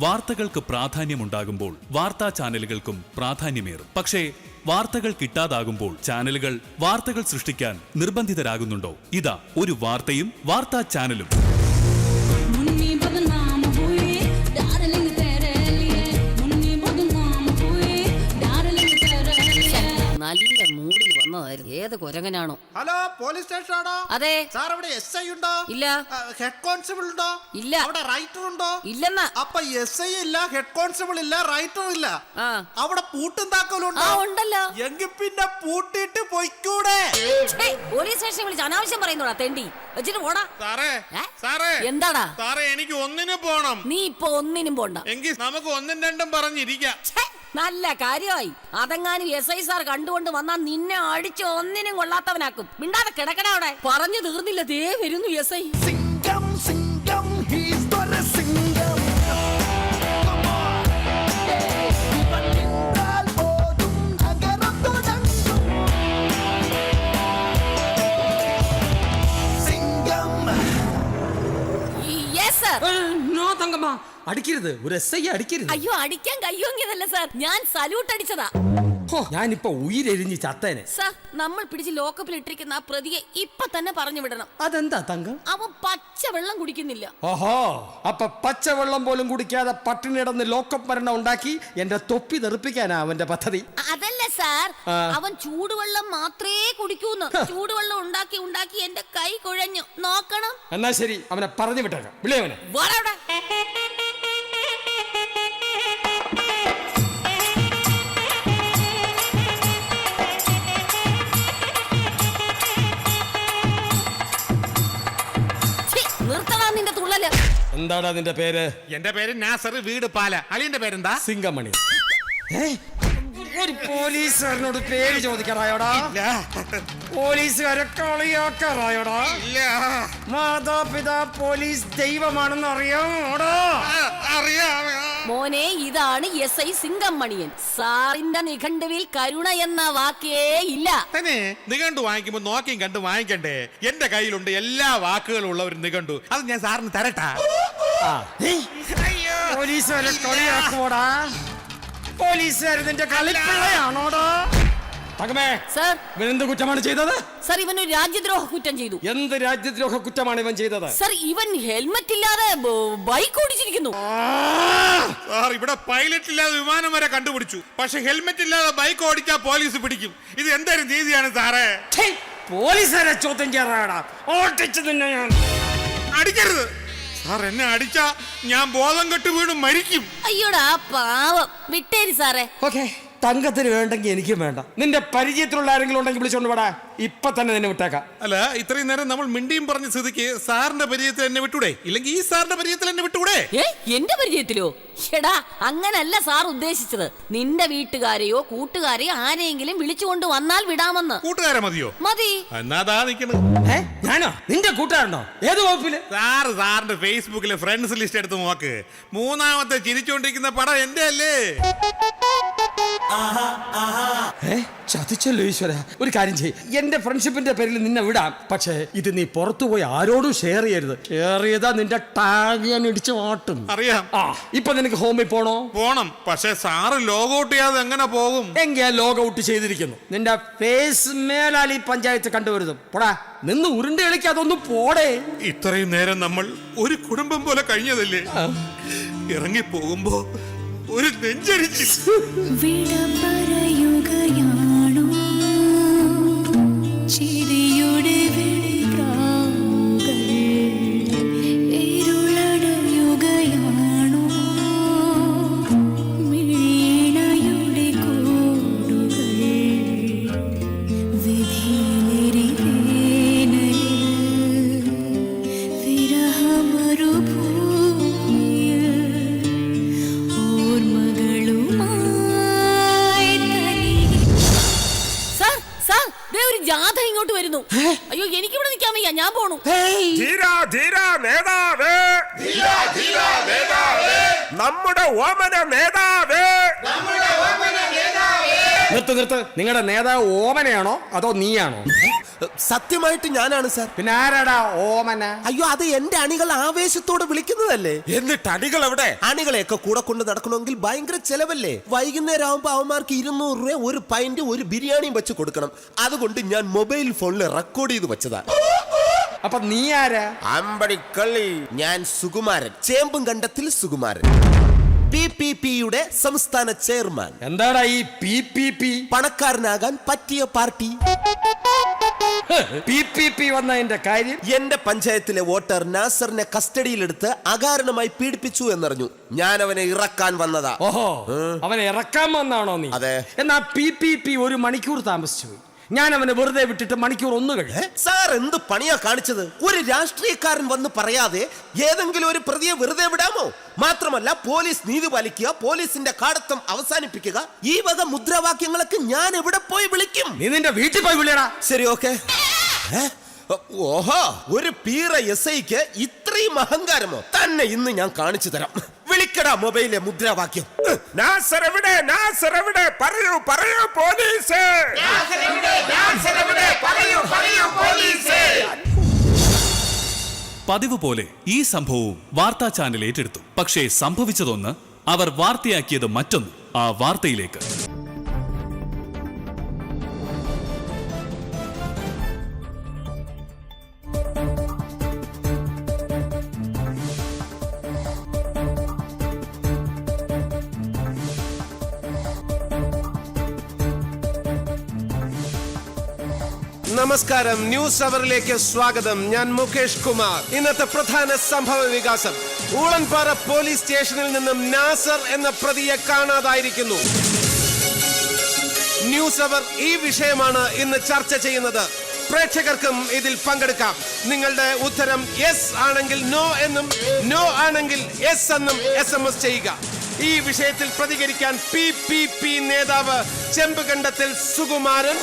വാർത്തകൾക്ക് പ്രാധാന്യമുണ്ടാകുമ്പോൾ വാർത്താ ചാനലുകൾക്കും പ്രാധാന്യമേറും. പക്ഷേ വാർത്തകൾ കിട്ടാതാകുമ്പോൾ ചാനലുകൾ വാർത്തകൾ സൃഷ്ടിക്കാൻ നിർബന്ധിതരാകുന്നുണ്ടോ? ഇതാ ഒരു വാർത്തയും വാർത്താ ചാനലും. വന്നതായിരുന്നു ഏത് കുരങ്ങനാണോ? ഹലോ പോലീസ് സ്റ്റേഷൻ ആണോ അതെ. സാർ അവിടെ എസ് ഐ ഉണ്ടോ? ഇല്ല. ഹെഡ് കോൺസ്റ്റബിൾ ഉണ്ടോ? ഇല്ല. അവിടെ റൈറ്റർ ഉണ്ടോ? ഇല്ലെന്ന. അപ്പൊ എസ് ഐ ഇല്ല ഹെഡ് കോൺസ്റ്റബിൾ ഇല്ല റൈറ്റർ ഇല്ല. അവിടെ പൂട്ടും താക്കോലും ഉണ്ടല്ലോ. എങ്കിൽ പിന്നെ പൂട്ടിട്ട് പൊയ്ക്കൂടെ? പോലീസ് സ്റ്റേഷൻ വിളിച്ച് അനാവശ്യം പറയുന്നോടാ തെണ്ടി. വെച്ചിട്ട് പോടാ. സാറേ സാറേ. എന്താടാ? സാറേ എനിക്ക് ഒന്നിനും പോണം. നീ ഇപ്പൊ ഒന്നിനും പോണ്ട. എങ്കിൽ നമുക്ക് ഒന്നും രണ്ടും പറഞ്ഞിരിക്കാം. നല്ല കാര്യമായി. അതെങ്ങാനും എസ് ഐ സാർ കണ്ടുകൊണ്ട് വന്നാൽ നിന്നെ അടിച്ച് ഒന്നിനും കൊള്ളാത്തവനാക്കും. മിണ്ടാതെ കിടക്കണ അവിടെ. പറഞ്ഞു തീർന്നില്ല. ദേ വരുന്നു S I Singam Come on. Thankamma അടിക്കരുത്. ഒരു എസ് ഐ അടിക്കരുത്. അയ്യോ അടിക്കാൻ കയ്യോങ്ങിയതല്ല സാർ. ഞാൻ സല്യൂട്ട് അടിച്ചതാ. ഞാനിപ്പോ ഉയിരെരിഞ്ഞ് ചത്തേനെ. സാർ നമ്മൾ പിടിച്ച് ലോക്കപ്പിൽ ഇട്ടിരിക്കുന്ന ആ പ്രതിയെ ഇപ്പൊ തന്നെ പറഞ്ഞു വിടണം. അതെന്താ തങ്കം? അവൻ പച്ച വെള്ളം കുടിക്കുന്നില്ല. ഓഹോ അപ്പൊ പച്ചവെള്ളം പോലും കുടിക്കാതെ പട്ടിണിടന്ന് ലോക്കപ്പ് മരണം ഉണ്ടാക്കി എന്റെ തൊപ്പി തെറിപ്പിക്കാനാ അവന്റെ പദ്ധതി? അതല്ല സാർ. അവൻ ചൂടുവെള്ളം മാത്രമേ കുടിക്കൂന്ന്. ചൂടുവെള്ളം ഉണ്ടാക്കി ഉണ്ടാക്കി എന്റെ കൈ കുഴഞ്ഞു. നോക്കണം. എന്നാ ശരി അവനെ പറഞ്ഞു വിട്ടേക്കാം. വിളിയവനെ എന്താടാ നിന്റെ പേര്? എന്റെ പേര് നാസർ വീട് പാല. അളിയന്റെ പേരെന്താ? സിംഗമണി. ഏ? ഒരു പോലീസുകാരനോട് പേര് ചോദിക്കറായോടാ? പോലീസുകാരെ കളിയാക്കാറായോടാ? ഇല്ല. മാതാപിതാ പോലീസ് ദൈവമാണെന്ന് അറിയാമോടാ ആ, അറിയാം. മോനെ ഇതാണ് എസ് ഐ സിംഗമണിയൻ സാറിന്റെ നിഘണ്ടുവിൽ കരുണ എന്ന വാക്കേ ഇല്ല. തന്നെ നിഘണ്ടു വാങ്ങിക്കുമ്പോ നോക്കിയും കണ്ട് വാങ്ങിക്കണ്ടേ? എന്റെ കയ്യിലുണ്ട് എല്ലാ വാക്കുകളും ഉള്ള ഒരു നിഘണ്ടു. അത് ഞാൻ സാറിന് തരട്ടാ. പോലീസുകാരെ കളിയാക്കുവോടാ? പോലീസുകാർ നിന്റെ കളിപ്പിള്ളയാണോടാ? തകമേ സർ. ഇവൻ എന്ത് കുറ്റമാണ് ചെയ്തത്? സർ ഇവൻ ഒരു രാജ്യദ്രോഹ കുറ്റം ചെയ്തു. എന്ത് രാജ്യദ്രോഹ കുറ്റമാണ് ഇവൻ ചെയ്തത്? സർ ഇവൻ ഹെൽമറ്റ് ഇല്ലാതെ ബൈക്ക് ഓടിച്ചിരിക്കുന്നു. സാർ ഇവിടെ പൈലറ്റ് ഇല്ലാതെ വിമാനം വരെ കണ്ടുപിടിച്ചു. പക്ഷെ ഹെൽമറ്റ് ഇല്ലാതെ ബൈക്ക് ഓടിച്ചാൽ പോലീസ് പിടിക്കും. ഇത് എന്തായാലും രീതിയാണ് സാറേ? പോലീസുകാരെ ചോദ്യം ചെയ്യാറാടാ. ഓട്ടിച്ചു നിന്നെ ഞാൻ. അടിക്കരുത്. സാർ എന്നെ അടിച്ചാ ഞാൻ ബോധം കെട്ട് വീണ് മരിക്കും. അയ്യോടാ പാവം. വിട്ടേരി സാറേ. ഓക്കെ. തങ്കത്തിന് വേണ്ടെങ്കിൽ എനിക്കും വേണ്ട. നിന്റെ പരിചയത്തിലുള്ള ആരെങ്കിലും ഉണ്ടെങ്കിൽ വിളിച്ചോണ്ട് പോടാ ഇപ്പൊ തന്നെ നിന്നെ വിട്ടേക്കാം. അല്ല ഇത്രയും നേരം നമ്മൾ മിണ്ടിയും പറഞ്ഞ സ്ഥിതിക്ക് സാറിന്റെ പരിചയത്തിൽ എന്നെ വിട്ടൂടെ? ഇല്ലെങ്കിൽ ഈ സാറിന്റെ പരിചയത്തിൽ എന്നെ വിട്ടൂടെ? ഏ എന്റെ പരിചയത്തിലോ? എടാ അങ്ങനല്ല സാർ ഉദ്ദേശിച്ചത്. നിന്റെ വീട്ടുകാരെയോ കൂട്ടുകാരെയോ ആരെയെങ്കിലും വിളിച്ചുകൊണ്ട് വന്നാൽ വിടാമെന്ന്. കൂട്ടുകാരെ മതിയോ? മതി. എന്നാതാ ഏ ഞാനോ? നിന്റെ കൂട്ടുകാരനോ? ഏത് വകുപ്പിൽ? സാറ് സാറിന്റെ ഫേസ്ബുക്കിലെ ഫ്രണ്ട്സ് ലിസ്റ്റ് എടുത്ത് നോക്ക്. മൂന്നാമത്തെ ചിരിച്ചുകൊണ്ടിരിക്കുന്ന പടം എന്റെ അല്ലേ? ചതിച്ചല്ലോ ഈശ്വര. ഒരു കാര്യം ചെയ്യ്. എന്റെ ഫ്രണ്ട്ഷിപ്പിന്റെ പേരിൽ നിന്നെ വിടാം. പക്ഷേ ഇത് നീ പുറത്തു പോയി ആരോടും ഷെയർ ചെയ്യരുത്. ഷെയർ ചെയ്താ നിന്റെ ടാഗ് ഞാൻ ഇടിച്ചു മാട്ടും അറിയാം. ആ ഇപ്പൊ നിനക്ക് ഹോമിൽ പോണോ? പോണം. പക്ഷേ സാറ് ലോഗ് ഔട്ട് ചെയ്യാതെ എങ്ങനെ പോകും? എങ്കിൽ ലോഗ് ഔട്ട് ചെയ്തിരിക്കുന്നു. നിന്റെ ഫേസ് മേലാൽ ഈ പഞ്ചായത്ത് കണ്ടുവരുന്നു പോടാ നിന്ന് ഉരുണ്ട് കളിക്കാതൊന്ന് പോടേ. ഇത്രയും നേരം നമ്മൾ ഒരു കുടുംബം പോലെ കഴിഞ്ഞതല്ലേ? ഇറങ്ങി പോകുമ്പോ ഒരു നെഞ്ചരിച്ചു വിട പറയുകയാണോ ഇങ്ങോട്ട് വരുന്നു. അയ്യോ എനിക്ക് ഇവിടെ നിൽക്കാൻ വയ്യ. ഞാൻ പോണു. ധീരാ ധീരാ നേതാവേ നമ്മുടെ ഓമന നേതാവ് നിർത്ത് നിർത്ത്. നിങ്ങളുടെ നേതാവ് ഓമനയാണോ അതോ നീയാണോ? സത്യമായിട്ട് ഞാനാണ് സാർ. പിന്നെ ആരാടാ ഓമന? അയ്യോ അത് എന്റെ അണികൾ ആവേശത്തോടെ വിളിക്കുന്നതല്ലേ? എന്നിട്ട് അണികൾ എവിടെ? അണികളെയൊക്കെ കൂടെ കൊണ്ട് നടക്കണമെങ്കിൽ ഭയങ്കര ചെലവല്ലേ? വൈകുന്നേരം ആവുമ്പോ അവന്മാർക്ക് ഇരുന്നൂറ് രൂപ ഒരു പൈന്റ് ഒരു ബിരിയാണിയും വെച്ച് കൊടുക്കണം. അതുകൊണ്ട് ഞാൻ മൊബൈൽ ഫോണിൽ റെക്കോർഡ് ചെയ്ത് വെച്ചതാ. അപ്പൊ നീ ആരാ? അമ്പടി കളി ഞാൻ സുകുമാരൻ. ചേമ്പും കണ്ടത്തിൽ സുകുമാരൻ. പി പി പിയുടെ സംസ്ഥാന ചെയർമാൻ. എന്താടാ ഈ പി പി പി? പണക്കാരനാകാൻ പറ്റിയ പാർട്ടി. പി പി പി വന്നതിന്റെ കാര്യം എന്റെ പഞ്ചായത്തിലെ വോട്ടർ നാസറിനെ കസ്റ്റഡിയിലെടുത്ത് അകാരണമായി പീഡിപ്പിച്ചു എന്നറിഞ്ഞു. ഞാൻ അവനെ ഇറക്കാൻ വന്നതാ. ഓഹോ. അവനെ ഇറക്കാൻ വന്നാണോ നീ? അതെ. എന്നാ പി പി പി ഒരു മണിക്കൂർ താമസിച്ചു പോയി. ഞാൻ അവനെ വെറുതെ വിട്ടിട്ട് മണിക്കൂർ ഒന്ന് കഴിഞ്ഞു സാർ എന്ത് പണിയാ കാണിച്ചത്? ഒരു രാഷ്ട്രീയക്കാരൻ വന്ന് പറയാതെ ഏതെങ്കിലും ഒരു പ്രതിയെ വെറുതെ വിടാമോ? മാത്രമല്ല പോലീസ് നീതി പാലിക്കുക പോലീസിന്റെ കാടത്തം അവസാനിപ്പിക്കുക. ഈ വക മുദ്രാവാക്യങ്ങളൊക്കെ ഞാൻ എവിടെ പോയി വിളിക്കും? നീ നിന്റെ വീട്ടിൽ പോയി വിളിയടാ. ശരി ഓക്കെ. ഓഹോ ഒരു പീറ എസ് ഐക്ക് ഇത്രയും അഹങ്കാരമോ? തന്നെ ഇന്ന് ഞാൻ കാണിച്ചു തരാം. വിളിക്കടാ മൊബൈലെ മുദ്രാവാക്യം. നാസർ എവിടെ? നാസർ എവിടെ? പറയൂ പറയൂ പോലീസ്. പതിവ് പോലെ ഈ സംഭവവും വാർത്താ ചാനൽ ഏറ്റെടുത്തു. പക്ഷേ സംഭവിച്ചതൊന്ന് അവർ വാർത്തയാക്കിയത് മറ്റൊന്ന് ആ വാർത്തയിലേക്ക്. നമസ്കാരം. ന്യൂസ് അവറിലേക്ക് സ്വാഗതം. ഞാൻ മുകേഷ് കുമാർ. ഇന്നത്തെ പ്രധാന സംഭവ വികാസം. ഊളൻപാറ പോലീസ് സ്റ്റേഷനിൽ നിന്നും നാസർ എന്ന പ്രതിയെ കാണാതായിരിക്കുന്നു. ന്യൂസ് അവർ ഈ വിഷയമാണ് ഇന്ന് ചർച്ച ചെയ്യുന്നത്. പ്രേക്ഷകർക്കും ഇതിൽ പങ്കെടുക്കാം. നിങ്ങളുടെ ഉത്തരം യെസ് ആണെങ്കിൽ നോ എന്നും നോ ആണെങ്കിൽ യെസ് എന്നും എസ് എം എസ് ചെയ്യുക. ഈ വിഷയത്തിൽ പ്രതികരിക്കാൻ പി പി പി നേതാവ് ചെമ്പുകണ്ടത്തിൽ സുകുമാരൻ.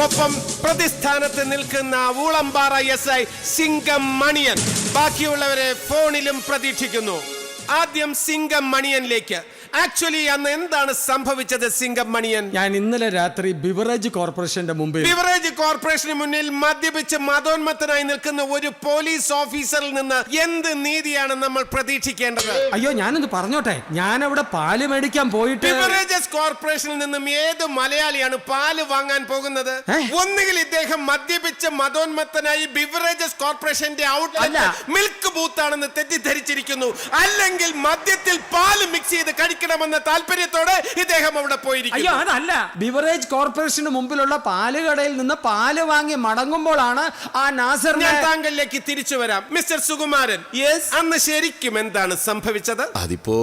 ഒപ്പം പ്രതിസ്ഥാനത്ത് നിൽക്കുന്ന ഊളമ്പാറ എസ് ഐ സിംഗം മണിയൻ ബാക്കിയുള്ളവരെ ഫോണിലും പ്രതീക്ഷിക്കുന്നു. ആദ്യം സിംഗം മണിയനിലേക്ക് ആക്ച്വലി അന്ന് എന്താണ് സംഭവിച്ചത് സിംഗം മണിയൻ ഞാൻ ഇന്നലെ രാത്രി ബിവറേജ് കോർപ്പറേഷന്റെ മുമ്പിൽ ബിവറേജ് കോർപ്പറേഷന് മുന്നിൽ മദ്യപിച്ച് മതോന്മത്തനായി നിൽക്കുന്ന ഒരു പോലീസ് ഓഫീസറിൽ നിന്ന് എന്ത് നീതിയാണ് നമ്മൾ പ്രതീക്ഷിക്കേണ്ടത്? അയ്യോ ഞാനൊന്ന് പറഞ്ഞോട്ടെ. ഞാൻ അവിടെ പാൽ മേടിക്കാൻ പോയിട്ട് ബിവറേജസ് കോർപ്പറേഷനിൽ നിന്നും ഏത് മലയാളിയാണ് പാൽ വാങ്ങാൻ പോകുന്നത്? ഒന്നുകിൽ ഇദ്ദേഹം മദ്യപിച്ച് മതോന്മത്തനായി ബിവറേജസ് കോർപ്പറേഷന്റെ ഔട്ട്ലെറ്റ്. മിൽക്ക് ബൂത്താണെന്ന് തെറ്റിദ്ധരിച്ചിരിക്കുന്നു. അല്ലെങ്കിൽ മദ്യത്തിൽ പാൽ മിക്സ് ചെയ്ത് കഴിക്കണമെന്ന താല്പര്യത്തോടെ ഇദ്ദേഹം അവിടെ പോയിരിക്കും അയ്യോ അതല്ല. ബിവറേജ് കോർപ്പറേഷന് മുമ്പിലുള്ള പാൽ കടയിൽ നിന്ന് പാൽ വാങ്ങി മടങ്ങുമ്പോഴാണ് ആ നാസർ ഞാൻ താങ്കളിലേക്ക് തിരിച്ചു വരാം. മിസ്റ്റർ സുകുമാരൻ യെസ് അന്ന് ശരിക്കും എന്താണ് സംഭവിച്ചത്? അതിപ്പോ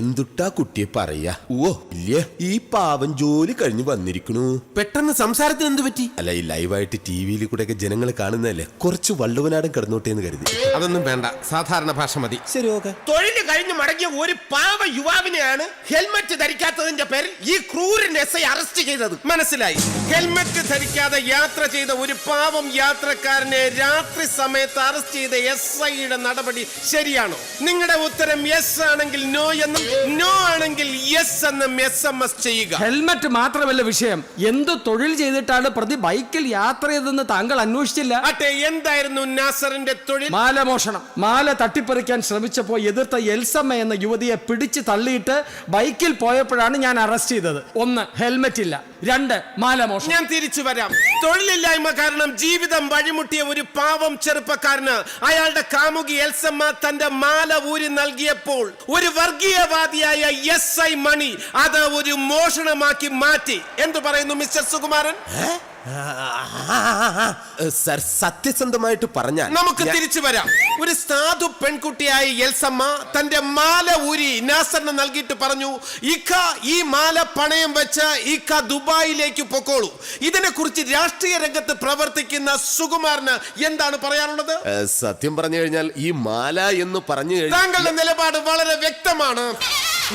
എന്തുട്ടാ കുട്ടിയെ പറയാ? ഓ ഇല്ല? ഈ പാവം ജോലി കഴിഞ്ഞു വന്നിരിക്കണു. പെട്ടെന്ന് സംസാരത്തിന് എന്ത് പറ്റി? അല്ല ഈ ലൈവായിട്ട് ടി വിയിൽ കൂടെ ഒക്കെ ജനങ്ങൾ കാണുന്നതല്ലേ? കുറച്ച് വള്ളുവനാടൻ കിടന്നോട്ടെ എന്ന് കരുതി. അതൊന്നും വേണ്ട. സാധാരണ ഭാഷ മതി. ശരി ഓക്കെ. തൊഴിൽ കഴിഞ്ഞ് മടങ്ങിയ ഒരു പാവ യുവാവിനെയാണ് ഹെൽമറ്റ് ധരിക്കാത്തതിന്റെ പേരിൽ ഈ ക്രൂരൻ എസ് ഐ അറസ്റ്റ് ചെയ്തത്. മനസ്സിലായി? ഹെൽമറ്റ് ധരിക്കാതെ യാത്ര ചെയ്ത ഒരു പാവം യാത്രക്കാരനെ രാത്രി സമയത്ത് അറസ്റ്റ് ചെയ്ത എസ് ഐയുടെ നടപടി ശരിയാണോ? നിങ്ങളുടെ ഉത്തരം യെസ് ആണെങ്കിൽ നോ എന്നും നോ ആണെങ്കിൽ യെസ് എന്നും എസ് എം എസ് ചെയ്യുക. ഹെൽമറ്റ് മാത്രമല്ല വിഷയം. എന്ത് തൊഴിൽ ചെയ്തിട്ടാണ് പ്രതി ബൈക്കിൽ യാത്ര ചെയ്തെന്ന് താങ്കൾ അന്വേഷിച്ചില്ല? അട്ടെ എന്തായിരുന്നു നാസറിന്റെ തൊഴിൽ? മാല മോഷണം. മാല തട്ടിപ്പറിക്കാൻ ശ്രമിച്ചപ്പോൾ എതിർത്ത എൽസമ്മ എന്ന യുവതിയെ പിടിച്ചു തള്ളിയിട്ട് ബൈക്കിൽ പോയപ്പോഴാണ് ഞാൻ അറസ്റ്റ് ചെയ്തത്. ഒന്ന് ഹെൽമറ്റ് ഇല്ല രണ്ട് മാലമോഷം ഞാൻ തിരിച്ചു വരാം തൊഴിലില്ലായ്മ കാരണം ജീവിതം വഴിമുട്ടിയ ഒരു പാവം ചെറുപ്പക്കാരന് അയാളുടെ കാമുകി എൽസമ്മ തന്റെ മാല ഊരി നൽകിയപ്പോൾ ഒരു വർഗീയവാദിയായ എസ് ഐ മണി അത് ഒരു മോഷണമാക്കി മാറ്റി എന്തു പറയുന്നു മിസ്റ്റർ സുകുമാരൻ സർ സത്യസന്ധമായിട്ട് പറഞ്ഞാൽ നമുക്ക് തിരിച്ചു വരാം ഒരു സാധു പെൺകുട്ടിയായ എൽസമ്മ തന്റെ മാല ഊരി നാസറിന് നൽകിയിട്ട് പറഞ്ഞു ഇക്ക ഈ മാല പണയം വെച്ച് ഇക്ക ദുബായിലേക്ക് പൊക്കോളൂ. ഇതിനെക്കുറിച്ച് രാഷ്ട്രീയ രംഗത്ത് പ്രവർത്തിക്കുന്ന സുകുമാരന് എന്താണ് പറയാനുള്ളത്? സത്യം പറഞ്ഞു കഴിഞ്ഞാൽ ഈ മാല എന്ന് പറഞ്ഞു കഴിഞ്ഞാൽ താങ്കളുടെ നിലപാട് വളരെ വ്യക്തമാണ്.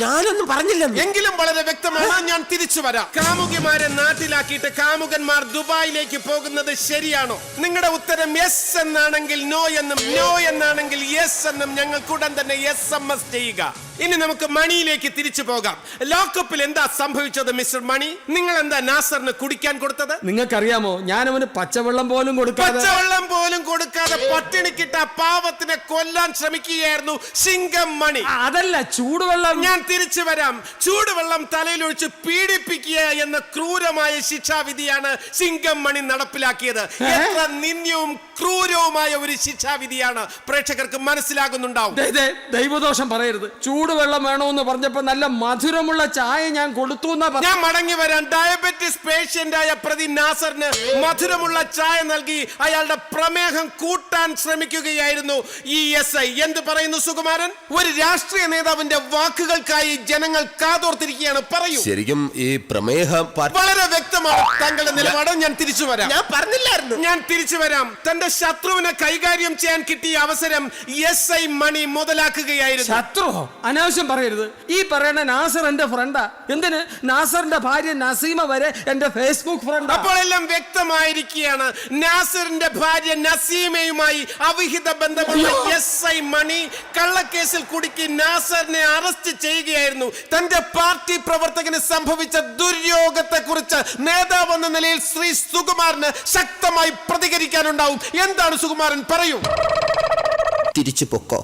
ഞാനൊന്നും പറഞ്ഞില്ല എങ്കിലും വളരെ വ്യക്തമാണ് ഞാൻ തിരിച്ചു വരാം. കാമുകിമാരെ നാട്ടിലാക്കിയിട്ട് കാമുകന്മാർ ദുബായിലേക്ക് പോകുന്നത് ശരിയാണോ? നിങ്ങളുടെ ഉത്തരം യെസ് എന്നാണെങ്കിൽ നോ എന്നും നോ എന്നാണെങ്കിൽ യെസ് എന്നും ഞങ്ങൾക്ക് ഉടൻ തന്നെ എസ് എം എസ് ചെയ്യുക. ഇനി നമുക്ക് മണിയിലേക്ക് തിരിച്ചു പോകാം. ലോക്കപ്പിൽ എന്താ സംഭവിച്ചത് മിസ്റ്റർ മണി? നിങ്ങൾ എന്താ നാസറിന് കുടിക്കാൻ കൊടുത്തത്? നിങ്ങൾക്കറിയാമോ ഞാൻ അവന് പച്ചവെള്ളം പോലും കൊടുക്കാതെ പച്ചവെള്ളം പോലും കൊടുക്കാതെ പട്ടിണിക്കിട്ട ആ പാവത്തിനെ കൊല്ലാൻ ശ്രമിക്കുകയായിരുന്നു സിംഗം മണി. അതല്ല ചൂടുവെള്ളം ഞാൻ തിരിച്ചു വരാം. ചൂടുവെള്ളം തലയിലൊഴിച്ച് പീഡിപ്പിക്കുക എന്ന ക്രൂരമായ ശിക്ഷാവിധിയാണ് സിംഗം മണി നടപ്പിലാക്കിയത്. എത്ര നിന്ദ്യവും ക്രൂരവുമായ ഒരു ശിക്ഷാവിധിയാണ് പ്രേക്ഷകർക്ക് മനസ്സിലാകുന്നുണ്ടാവും. ദൈവദോഷം പറയരുത്. ചൂടുവെള്ളം വേണമെന്ന് പറഞ്ഞപ്പോ നല്ല മധുരമുള്ള ചായ ഞാൻ കൊടുത്തു എന്നാ ഞാൻ മടങ്ങി വരാൻ ഡയബറ്റിസ് പേഷ്യന്റ് ആയ പ്രതി നാസറിന് മധുരമുള്ള ചായ നൽകി അയാളുടെ പ്രമേഹം കൂട്ടാൻ ശ്രമിക്കുകയായിരുന്നു ഈ എസ് ഐ. എന്ത് പറയുന്നു സുകുമാരൻ? ഒരു രാഷ്ട്രീയ നേതാവിന്റെ വാക്കുകൾക്കായി ജനങ്ങൾ കാതോർത്തിരിക്കുകയാണ്. പറയൂ. ശരിക്കും ഈ പ്രമേഹം വളരെ വ്യക്തമാണ്. താങ്കളുടെ നിലപാട് ഞാൻ തിരിച്ചു വരാം. ഞാൻ പറഞ്ഞില്ലായിരുന്നു. ഞാൻ തിരിച്ചു വരാം. തന്റെ ശത്രുവിനെ കൈകാര്യം ചെയ്യാൻ കിട്ടിയ അവസരം എസ് ഐ മണി മുതലാക്കുകയായിരുന്നു. ശത്രു അനാവശ്യം പറയരുത്. ഈ പറയണ നാസർ എന്റെ ഫ്രണ്ടാ. എന്തിന്? നാസറിന്റെ ഭാര്യ നസീമ വരെ എന്റെ ഫേസ്ബുക്ക് ഫ്രണ്ട്. അപ്പോൾ എല്ലാം വ്യക്തമായിരിക്കുകയാണ്. നാസറിന്റെ ഭാര്യ നസീമയുമായി അവിഹിത ബന്ധമുള്ള എസ് ഐ മണി കള്ളക്കേസിൽ കുടുക്കി നാസറിനെ അറസ്റ്റ് ചെയ്യുകയായിരുന്നു. തന്റെ പാർട്ടി പ്രവർത്തകന് സംഭവിച്ച ദുര്യോഗത്തെ കുറിച്ച് നേതാവ് എന്ന നിലയിൽ ശ്രീ സുകുമാറിന് ശക്തമായി പ്രതികരിക്കാനുണ്ടാവും. എന്താണ് സുകുമാരൻ പറയൂ? തിരിച്ചു പൊക്കോ.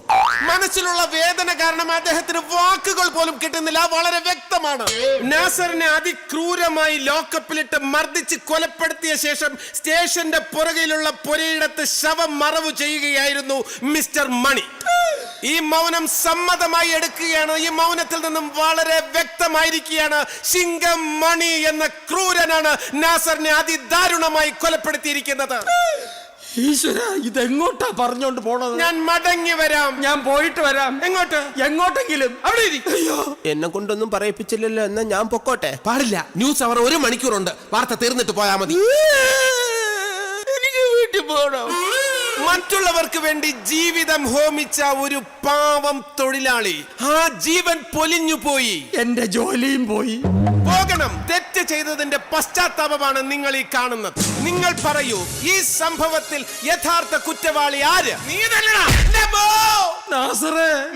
മനസ്സിലുള്ള വേദന കാരണം അദ്ദേഹത്തിന് വാക്കുകൾ പോലും കിട്ടുന്നില്ല. വളരെ വ്യക്തമാണ്. നാസറിനെ അതിക്രൂരമായി ലോക്കപ്പിലിട്ട് മർദ്ദിച്ച് കൊലപ്പെടുത്തിയ ശേഷം സ്റ്റേഷന്റെ പുറകിലുള്ള പുരയിടത്ത് ശവം മറവ് ചെയ്യുകയായിരുന്നു മിസ്റ്റർ മണി. ഈ മൗനം സമ്മതമായി എടുക്കുകയാണ്. ഈ മൗനത്തിൽ നിന്നും വളരെ വ്യക്തമായിരിക്കുകയാണ് സിംഗം മണി എന്ന ക്രൂരനാണ് നാസറിനെ അതിദാരുണമായി കൊലപ്പെടുത്തിയിരിക്കുന്നത്. ഈശ്വര ഇതെങ്ങോട്ടാ പറഞ്ഞോണ്ട് പോണത്? ഞാൻ മടങ്ങി വരാം. ഞാൻ പോയിട്ട് വരാം. എങ്ങോട്ട്? എങ്ങോട്ടെങ്കിലും? അവിടെ ഇരി. അയ്യോ. എന്നെ കൊണ്ടൊന്നും പറയിപ്പിച്ചില്ലല്ലോ എന്നാ ഞാൻ പൊക്കോട്ടെ. പാടില്ല. ന്യൂസ് അവർ ഒരു മണിക്കൂറുണ്ട്. വാർത്ത തീർന്നിട്ട് പോയാ മതി. എനിക്ക് വീട്ടിൽ പോകണം മറ്റുള്ളവർക്ക് വേണ്ടി ജീവിതം ഹോമിച്ച ഒരു പാവം തൊഴിലാളി. ആ ജീവൻ പൊലിഞ്ഞു പോയി. എന്റെ ജോലിയും പോയി. ചെയ്തതിന്റെ പശ്ചാത്താപമാണ് നിങ്ങൾ ഈ കാണുന്നത്. നിങ്ങൾ പറയൂ ഈ സംഭവത്തിൽ യഥാർത്ഥ കുറ്റവാളി ആര്? നീ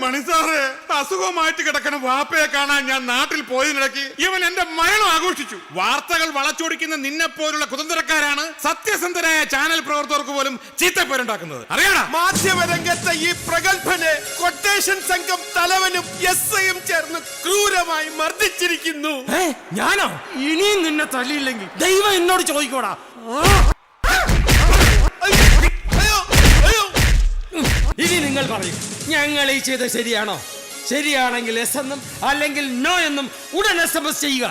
മണിസാറ് അസുഖമായിട്ട് കിടക്കണ വാപ്പയെ കാണാൻ ഞാൻ നാട്ടിൽ പോയതിനിടയ്ക്ക് ഇവൻ എന്റെ മരണം ആഘോഷിച്ചു. വാർത്തകൾ വളച്ചൊടിക്കുന്ന നിന്നെ പോലുള്ള കുതന്ത്രക്കാരാണ് സത്യസന്ധരായ ചാനൽ പ്രവർത്തകർക്ക് പോലും ചീത്തപ്പേരുണ്ടാക്കുന്നത്. അറിയണം മാധ്യമരംഗത്തെ ഈ പ്രഗത്ഭനെ കൊട്ടേഷൻ സംഘം തലവനും എസ് ഐയും ചേർന്ന് ക്രൂരമായി മർദ്ദിച്ചിരിക്കുന്നു. ഏ ഞാനോ? ഇനിയും നിന്നെ തല്ലിയില്ലെങ്കിൽ ദൈവം എന്നോട് ചോദിക്കോടാ. ഇനി നിങ്ങൾ പറയും ഞങ്ങൾ ഈ ചെയ്ത ശരിയാണോ? ശരിയാണെങ്കിൽ എസ് എന്നും അല്ലെങ്കിൽ നോ എന്നും ഉടൻ എസ് എം എസ് ചെയ്യുക.